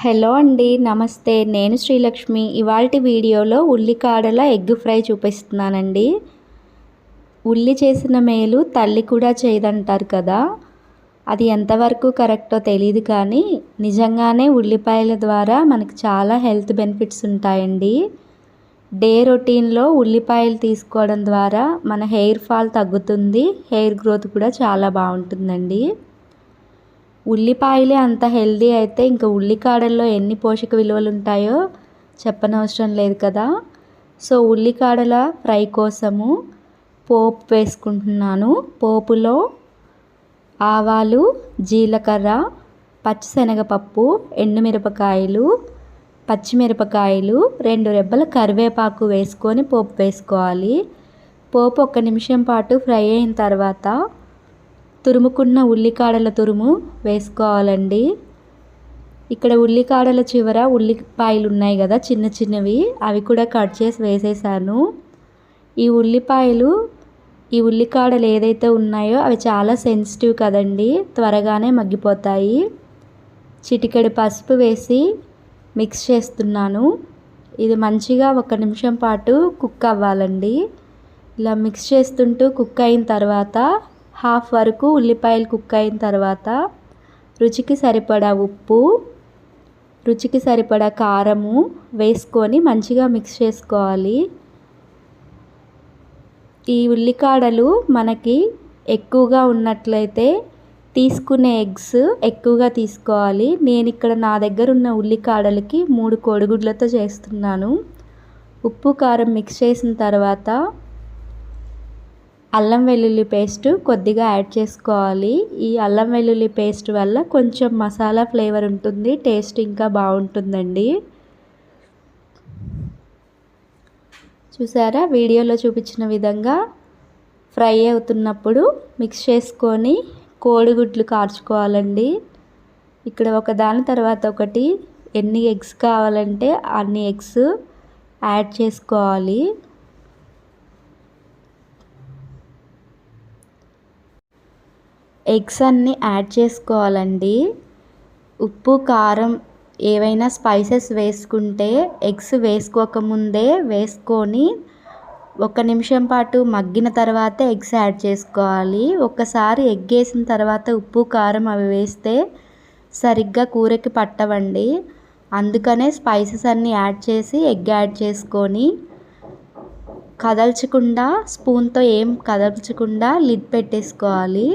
Hello అండి నమస్తే. నేను శ్రీలక్ష్మి. ఇవాల్టి వీడియోలో ఉల్లికాడల ఎగ్ ఫ్రై చూపిస్తున్నానండి. ఉల్లి చేసిన మేలు తల్లి కూడా చేయదంటారు కదా. అది ఎంతవరకు కరెక్టో తెలియదు కానీ నిజంగానే ఉల్లిపాయల ద్వారా మనకు చాలా హెల్త్ బెనిఫిట్స్ ఉంటాయండి. డే రొటీన్లో ఉల్లిపాయలు తీసుకోవడం ద్వారా మన హెయిర్ ఫాల్ తగ్గుతుంది హెయిర్ గ్రోత్ కూడా చాలా బాగుంటుందండి. ఉల్లిపాయలే అంత హెల్దీ అయితే ఇంకా ఉల్లికాడల్లో ఎన్ని పోషక విలువలు ఉంటాయో చెప్పనవసరం లేదు కదా. సో ఉల్లికాడల ఫ్రై కోసము పోపు వేసుకుంటున్నాను. పోపులో ఆవాలు జీలకర్ర పచ్చిశనగపప్పు ఎండుమిరపకాయలు పచ్చిమిరపకాయలు రెండు రెబ్బల కరివేపాకు వేసుకొని పోపు వేసుకోవాలి. పోపు ఒక్క నిమిషం పాటు ఫ్రై అయిన తర్వాత తురుముకున్న ఉల్లికాడల తురుము వేసుకోవాలండి. ఇక్కడ ఉల్లికాడల చివర ఉల్లిపాయలు ఉన్నాయి కదా చిన్న చిన్నవి అవి కూడా కట్ చేసి వేసేసాను. ఈ ఉల్లిపాయలు ఈ ఉల్లికాడలు ఏదైతే ఉన్నాయో అవి చాలా సెన్సిటివ్ కదండి త్వరగానే మగ్గిపోతాయి. చిటికెడు పసుపు వేసి మిక్స్ చేస్తున్నాను. ఇది మంచిగా ఒక నిమిషం పాటు కుక్ అవ్వాలండి. ఇలా మిక్స్ చేస్తుంటూ కుక్ అయిన తర్వాత హాఫ్ వరకు ఉల్లిపాయలు కుక్ అయిన తర్వాత రుచికి సరిపడా ఉప్పు రుచికి సరిపడా కారము వేసుకొని మంచిగా మిక్స్ చేసుకోవాలి. ఈ ఉల్లికాడలు మనకి ఎక్కువగా ఉన్నట్లయితే తీసుకునే ఎగ్స్ ఎక్కువగా తీసుకోవాలి. నేను ఇక్కడ నా దగ్గర ఉన్న ఉల్లికాడలకి మూడు కోడిగుడ్లతో చేస్తున్నాను. ఉప్పు కారం మిక్స్ చేసిన తర్వాత అల్లం వెల్లుల్లి పేస్ట్ కొద్దిగా యాడ్ చేసుకోవాలి. ఈ అల్లం వెల్లుల్లి పేస్ట్ వల్ల కొంచెం మసాలా ఫ్లేవర్ ఉంటుంది టేస్ట్ ఇంకా బాగుంటుందండి. చూసారా? వీడియోలో చూపించిన విధంగా ఫ్రై అవుతున్నప్పుడు మిక్స్ చేసుకొని కోడిగుడ్లు కార్చుకోవాలండి. ఇక్కడ ఒక దాని తర్వాత ఒకటి. ఎన్ని ఎగ్స్ కావాలంటే అన్ని ఎగ్స్ యాడ్ చేసుకోవాలి. ఎగ్స్ అన్నీ యాడ్ చేసుకోవాలండి. ఉప్పు కారం ఏవైనా స్పైసెస్ వేసుకుంటే ఎగ్స్ వేసుకోకముందే వేసుకొని ఒక నిమిషం పాటు మగ్గిన తర్వాత ఎగ్స్ యాడ్ చేసుకోవాలి. ఒకసారి ఎగ్ వేసిన తర్వాత ఉప్పు కారం అవి వేస్తే సరిగ్గా కూరకి పట్టవండి. అందుకనే స్పైసెస్ అన్నీ యాడ్ చేసి ఎగ్ యాడ్ చేసుకొని కదల్చకుండా స్పూన్తో ఏం కదల్చకుండా లిడ్ పెట్టేసుకోవాలి.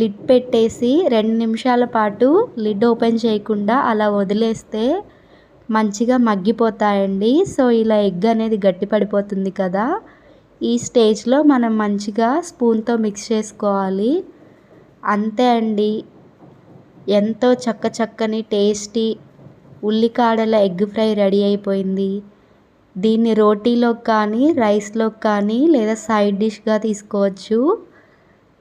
లిడ్ పెట్టేసి రెండు నిమిషాల పాటు లిడ్ ఓపెన్ చేయకుండా అలా వదిలేస్తే మంచిగా మగ్గిపోతాయండి. సో ఇలా ఎగ్ అనేది గట్టి పడిపోతుంది కదా. ఈ స్టేజ్లో మనం మంచిగా స్పూన్తో మిక్స్ చేసుకోవాలి. అంతే అండి. ఎంతో చక్క చక్కని టేస్టీ ఉల్లికాడల ఎగ్ ఫ్రై రెడీ అయిపోయింది. దీన్ని రోటీలో కానీ రైస్లో కానీ లేదా సైడ్ డిష్గా తీసుకోవచ్చు.